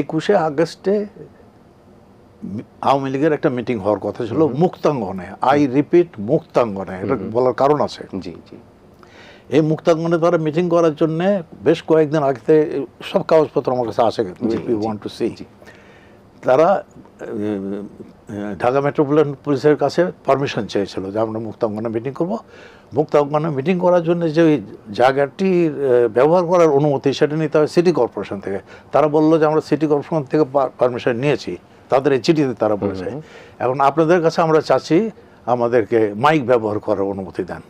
একুশে আগস্টে আওয়ামী লীগের একটা মিটিং হওয়ার কথা ছিল মুক্তাঙ্গনে। I repeat মুক্তাঙ্গনে। এটা বলার কারণ আছে। জি জি। এই মুক্তাঙ্গনে তারা মিটিং করার জন্য বেশ কয়েকদিন আগে থেকে সব কাগজপত্র আমার কাছে আসে ওয়ান্ট টু সি। তারা ঢাকা মেট্রোপলিটন পুলিশের কাছে পারমিশন চেয়েছিল যে আমরা মুক্তাঙ্গনে মিটিং করব। মুক্তাঙ্গনে মিটিং করার জন্য যে ওই জায়গাটি ব্যবহার করার অনুমতি সেটা নিতে হবে সিটি কর্পোরেশন থেকে। তারা বলল যে আমরা সিটি কর্পোরেশন থেকে পারমিশন নিয়েছি। তাদের এই চিঠিতে তারা বলেছে। এখন আপনাদের কাছে আমরা চাচ্ছি আমাদেরকে মাইক ব্যবহার করার অনুমতি দেন।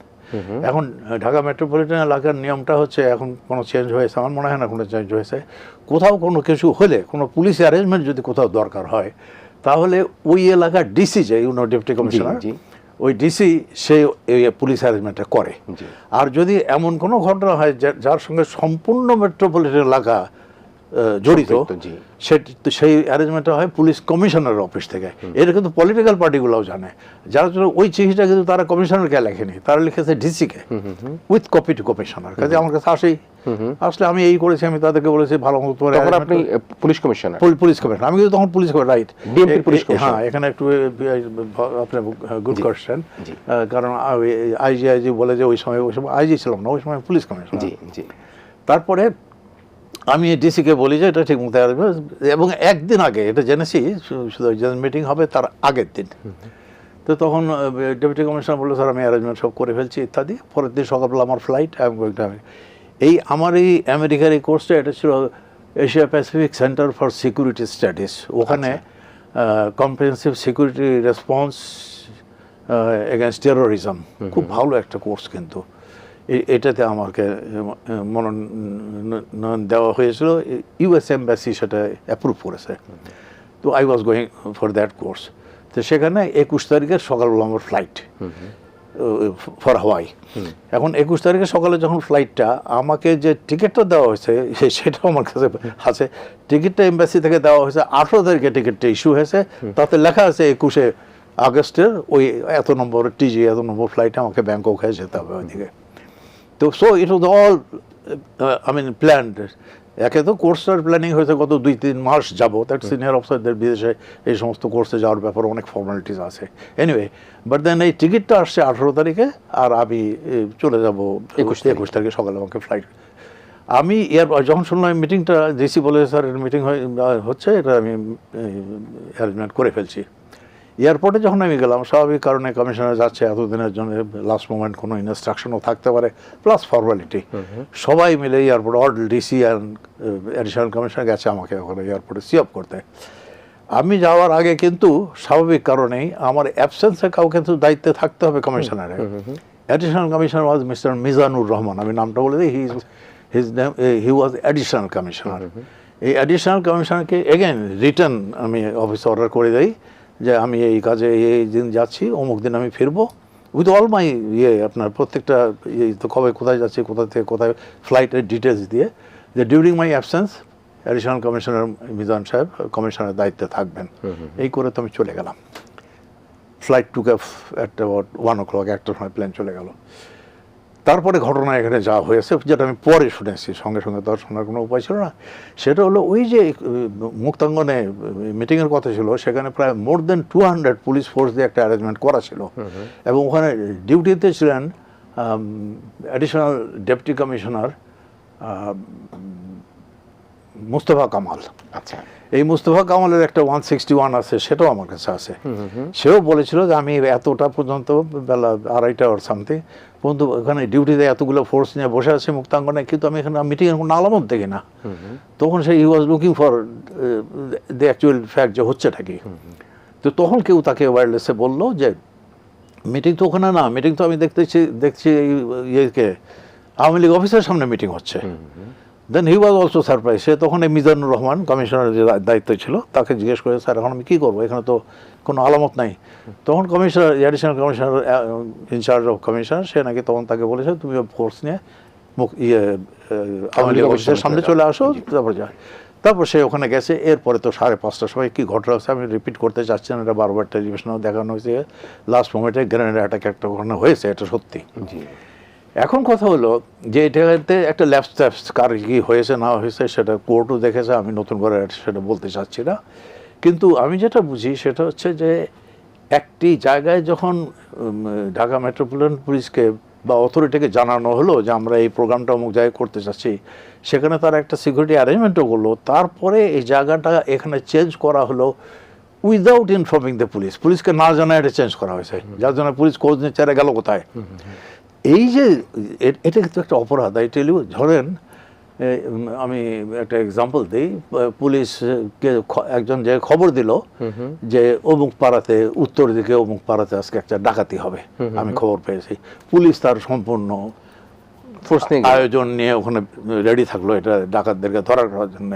এখন ঢাকা মেট্রোপলিটন এলাকার নিয়মটা হচ্ছে এখন কোনো চেঞ্জ হয়েছে আমার মনে হয় না কোনো চেঞ্জ হয়েছে। কোথাও কোনো কিছু হলে কোনো পুলিশ অ্যারেঞ্জমেন্ট যদি কোথাও দরকার হয় তাহলে ওই এলাকার ডিসি যে ইউনো ডেপুটি কমিশনার ওই ডিসি সে পুলিশ অ্যারেঞ্জমেন্টটা করে। আর যদি এমন কোনো ঘটনা হয় যার সঙ্গে সম্পূর্ণ মেট্রোপলিটন এলাকা জড়িত। সেই অ্যারেঞ্জমেন্টটা হয় পুলিশ কমিশনার অফিস থেকে। এটা কিন্তু পলিটিক্যাল পার্টিগুলোও জানে। যার জন্য ওই চিঠিটা কিন্তু তারা কমিশনারকে লেখেনি তারা লিখেছে ডিসিকে উইথ কপি টু কমিশনার কাজে আমার কাছে আসেই। আসলে আমি এই করেছি আমি তাদেরকে বলেছি ভালো মতো তখন আপনি পুলিশ কমিশনার পুলিশ কমিশনার আমি কিন্তু তখন পুলিশ রাইট পুলিশ কমিশনার। হ্যাঁ এখানে একটু আপনি গুড কোয়েশ্চেন। কারণ আইজি আইজি বলে যে ওই সময় ওই সময় আইজি ছিলাম না ওই সময় পুলিশ কমিশনার জি জি। তারপরে আমি ডিসিকে বলি যে এটা ঠিক মতো আসবে এবং একদিন আগে এটা জেনেছি শুধু মিটিং হবে তার আগের দিন। তো তখন ডেপুটি কমিশনার বলল স্যার আমি অ্যারেঞ্জমেন্ট সব করে ফেলছি ইত্যাদি। পরের দিন সকালবেলা আমার ফ্লাইট আমি এই আমার এই আমেরিকার এই কোর্সটা এটা ছিল Asia Pacific centre for security studies ওখানে comprehensive security response against terrorism খুব ভালো একটা কোর্স কিন্তু। এটাতে আমাকে মনোনয়ন দেওয়া হয়েছিল। ইউএস এম্বাসি সেটা অ্যাপ্রুভ করেছে। তো I was going for that course তো সেখানে একুশ তারিখের সকালবেলা আমার ফ্লাইট ফর হাওয়াই এখন একুশ তারিখে সকালে যখন ফ্লাইটটা আমাকে যে টিকিটটা দেওয়া হয়েছে সেটাও আমার কাছে আছে। টিকিটটা এম্বাসি থেকে দেওয়া হয়েছে আঠেরো তারিখে টিকিটটা ইস্যু হয়েছে। তাতে লেখা আছে একুশে আগস্টের ওই এত নম্বর টিজি এত নম্বর ফ্লাইটে আমাকে ব্যাংকক হয়ে যেতে হবে ওইদিকে। তো so it was all I mean planned একে তো কোর্সটার প্ল্যানিং হয়েছে গত দুই তিন মাস যাব দ্যাট সিনিয়র অফিসারদের বিদেশে এই সমস্ত কোর্সে যাওয়ার ব্যাপারে অনেক ফর্মালিটিস আছে। এনিওয়ে বাট দেন এই টিকিটটা আসছে আঠেরো তারিখে আর আমি চলে যাব একুশ একুশ তারিখে সকালে আমাকে ফ্লাইট আমি এর যখন শুনলাম মিটিংটা ডিসি বলে স্যার মিটিং হচ্ছে এটা আমি অ্যারেঞ্জমেন্ট করে ফেলছি। এয়ারপোর্টে যখন আমি গেলাম স্বাভাবিক কারণে কমিশনার যাচ্ছে এতদিনের জন্য লাস্ট মোমেন্ট কোনো ইনস্ট্রাকশনও থাকতে পারে প্লাস ফর্মালিটি সবাই মিলে airport all DC and additional commissioner গেছে আমাকে ওখানে এয়ারপোর্টে সি করতে। আমি যাওয়ার আগে কিন্তু স্বাভাবিক কারণেই আমার অ্যাবসেন্সে কাউকে তো দায়িত্বে থাকতে হবে কমিশনারে additional commissioner was mister Mizanur Rahman আমি নামটা বলে দিই he his name he was additional commissioner এই অ্যাডিশনাল কমিশনারকে এগেন রিটার্ন আমি অফিসে অর্ডার করে দেই। যে আমি এই কাজে এই দিন যাচ্ছি অমুক দিন আমি ফিরবো। উইথ অল মাই ইয়ে আপনার প্রত্যেকটা ইয়ে তো কবে কোথায় যাচ্ছি কোথা থেকে কোথায় ফ্লাইটের ডিটেলস দিয়ে যে during my absence additional commissioner Mizan সাহেব কমিশনারের দায়িত্বে থাকবেন। এই করে তো আমি চলে গেলাম। Flight took at about one o'clock একটার সময় প্লেন চলে গেল। তারপরে ঘটনা এখানে যা হয়েছে যেটা আমি পরে শুনেছি সঙ্গে সঙ্গে তো আর শোনার কোনো উপায় ছিল না। সেটা হলো ওই যে মুক্তাঙ্গনে মিটিংয়ের কথা ছিল সেখানে প্রায় more than two hundred police force দিয়ে একটা অ্যারেঞ্জমেন্ট করা ছিল। এবং ওখানে ডিউটিতে ছিলেন additional deputy commissioner Mustafa Kamal. আচ্ছা। এই মুস্তফা কামালের একটা ওয়ান সিক্সটি ওয়ান আছে সেটাও আমার কাছে আছে। সেও বলেছিল যে আমি এতটা পর্যন্ত বেলা আড়াইটা ওর সামথিং পর্যন্ত ওখানে ডিউটিতে এতগুলো ফোর্স নিয়ে বসে আছে মুক্তাঙ্গনে কিন্তু আমি এখানে মিটিংয়ের কোনো আলামত দেখি না। তখন সে he was looking for the actual fact যে হচ্ছেটা কি। তো তখন কেউ তাকে ওয়্যারলেসে বলল যে মিটিং তো ওখানে না মিটিং তো আমি দেখতেছি দেখছি ইয়েকে আওয়ামী লীগ অফিসের সামনে মিটিং হচ্ছে। দেন হি ওয়াজ অলসো সারপ্রাইজ সে তখন এই মিজানুর রহমান কমিশনার যে দায়িত্ব ছিল তাকে জিজ্ঞেস করে স্যার এখন আমি কী করব? এখানে তো কোনো আলামত নাই। তখন commissioner additional commissioner in charge of commissioner সে নাকি তখন তাকে বলেছে তুমি ফোর্স নিয়ে মুখ ইয়ে আওয়ামী লীগ অফিসের সামনে চলে আসো তারপর যা তারপর সে ওখানে গেছে এরপরে তো সাড়ে পাঁচটার সময় কী ঘটনা হচ্ছে আমি রিপিট করতে চাচ্ছি না এটা বারবার টেলিভিশনেও দেখানো হয়েছে। লাস্ট মোমেন্টে গ্রেনেড অ্যাটাক একটা ঘটনা হয়েছে এটা সত্যি। জি। এখন কথা হলো যে এটাতে একটা ল্যাপস ট্যাপস কার কি হয়েছে, না হয়েছে, সেটা কোর্টও দেখেছে, আমি নতুন করে সেটা বলতে চাচ্ছি না। কিন্তু আমি যেটা বুঝি সেটা হচ্ছে যে একটি জায়গায় যখন ঢাকা মেট্রোপলিটন পুলিশকে বা অথরিটিকে জানানো হলো যে আমরা এই প্রোগ্রামটা অমুক জায়গায় করতে চাচ্ছি, সেখানে তারা একটা সিকিউরিটি অ্যারেঞ্জমেন্টও করল। তারপরে এই জায়গাটা এখানে চেঞ্জ করা হলো উইদাউট ইনফর্মিং দ্য পুলিশ। পুলিশকে না জানায় এটা চেঞ্জ করা হয়েছে। যার জন্য পুলিশ খোঁজ নিচ্ছে গেল কোথায়? এই যে এটা কিন্তু একটা অপরাধ। আই টেলিউ ধরেন আমি একটা এক্সাম্পল দিই। পুলিশকে একজন যে খবর দিল যে অমুক পাড়াতে উত্তর দিকে অমুক পাড়াতে আজকে একটা ডাকাতি হবে। আমি খবর পেয়েছি। পুলিশ তার সম্পূর্ণ। আয়োজন নিয়ে ওখানে রেডি থাকল এটা ডাকাতদেরকে ধরা করার জন্য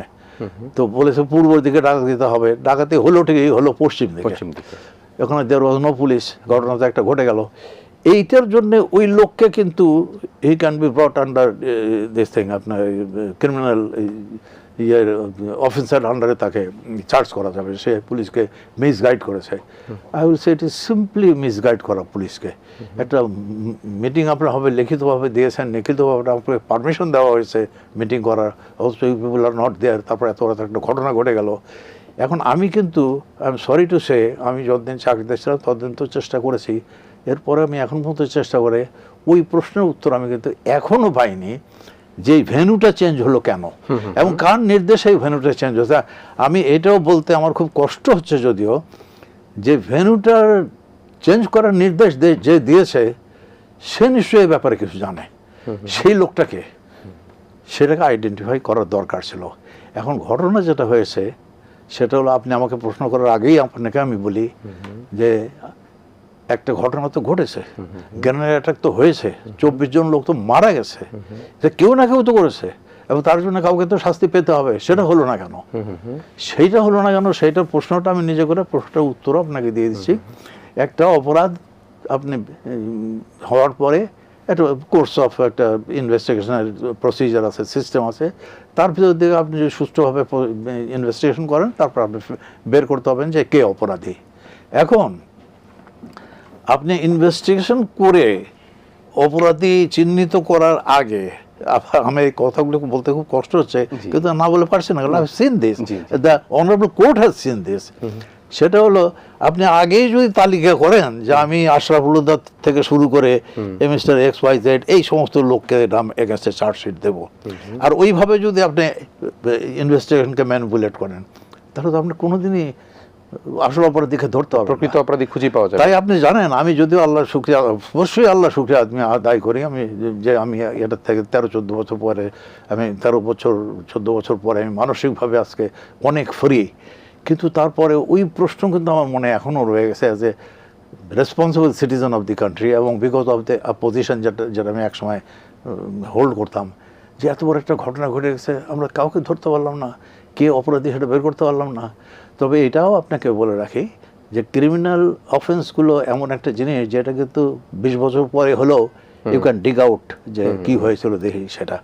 তো বলেছে পূর্ব দিকে ডাকাতি দিতে হবে। ডাকাতি হলো ঠিকই হলো পশ্চিম দিকে। পশ্চিম দিকে। ওখানে দেড় পুলিশ ঘটনাটা একটা ঘটে গেল। এইটার জন্য ওই লোককে কিন্তু he can be brought under this thing আপনার ক্রিমিনাল ইয়ের অফিসার আন্ডারে তাকে চার্জ করা যাবে। সে পুলিশকে মিসগাইড করেছে। I will say it is simply misguide করা পুলিশকে। একটা মিটিং আপনার হবে লিখিতভাবে দিয়েছেন লিখিতভাবে আপনাকে পারমিশন দেওয়া হয়েছে মিটিং করার। অবশ্য পিপুল আর নট দেয়ার তারপর এত একটা ঘটনা ঘটে গেল। এখন আমি কিন্তু I am sorry to say আমি যতদিন চাকরিতে ছিলাম ততদিন তো চেষ্টা করেছি। এরপরে আমি এখন পর্যন্ত চেষ্টা করে ওই প্রশ্নের উত্তর আমি কিন্তু এখনও পাইনি যে এই ভেন্যুটা চেঞ্জ হলো কেন। এবং কার নির্দেশে এই ভেন্যুটা চেঞ্জ হচ্ছে আমি এটাও বলতে আমার খুব কষ্ট হচ্ছে যদিও যে ভেন্যুটার চেঞ্জ করার নির্দেশ যে দিয়েছে সে নিশ্চয়ই এই ব্যাপারে কিছু জানে। সেই লোকটাকে সেটাকে আইডেন্টিফাই করার দরকার ছিল। এখন ঘটনা যেটা হয়েছে সেটা হলো আপনি আমাকে প্রশ্ন করার আগেই আপনাকে আমি বলি যে একটা ঘটনা তো ঘটেছে। গ্রেনেড অ্যাটাক তো হয়েছে। চব্বিশ জন লোক তো মারা গেছে। যে কেউ না কেউ তো করেছে। এবং তার জন্য কাউকে তো শাস্তি পেতে হবে। সেটা হলো না কেন? সেইটা হলো না কেন? সেইটার প্রশ্নটা আমি নিজে করে প্রশ্নটার উত্তর আপনাকে দিয়ে দিচ্ছি। একটা অপরাধ আপনি হওয়ার পরে একটা কোর্স অফ একটা ইনভেস্টিগেশনের প্রসিজার আছে সিস্টেম আছে। তার ভিতর থেকে আপনি যদি সুষ্ঠুভাবে ইনভেস্টিগেশন করেন তারপর আপনি বের করতে হবেন যে কে অপরাধী। এখন আপনি ইনভেস্টিগেশন করে অপরাধী চিহ্নিত করার আগে আমি এই কথাগুলো বলতে খুব কষ্ট হচ্ছে। কিন্তু না বলে পারছি না কারণ seen this the honourable court has seen this সেটা হলো আপনি আগেই যদি তালিকা করেন যে আমি আশরাফুল্লাহ থেকে শুরু করে মিস্টার এক্স ওয়াই জেড এই সমস্ত লোককে নাম এগেন্সে চার্জশিট দেবো। আর ওইভাবে যদি আপনি ইনভেস্টিগেশনকে ম্যানিপুলেট করেন তাহলে তো আপনি কোনোদিনই আসল অপরাধীকে ধরতে হবে। প্রকৃত অপরাধী খুঁজে পাওয়া যায় তাই আপনি জানেন আমি যদিও আল্লাহ শুক্রিয়া অবশ্যই আল্লাহ শুক্রিয়া আমি আদায় করি আমি যে আমি এটার থেকে তেরো চোদ্দ বছর পরে আমি তেরো বছর চোদ্দ বছর পরে আমি মানসিকভাবে আজকে অনেক ফ্রি কিন্তু তারপরে ওই প্রশ্ন কিন্তু আমার মনে এখনও রয়ে গেছে as a responsible citizen of the country এবং বিকজ অফ দ্য পজিশন যেটা যেটা আমি একসময় হোল্ড করতাম যে এত বড় একটা ঘটনা ঘটে গেছে আমরা কাউকে ধরতে পারলাম না কে অপরাধী সেটা বের করতে পারলাম না। তবে এটাও আপনাকে বলে রাখি যে ক্রিমিনাল অফেন্সগুলো এমন একটা জিনিস যেটা কিন্তু বিশ বছর পরে হলেও ইউ ক্যান ডিগ আউট যে কি হয়েছিল দেখি সেটা।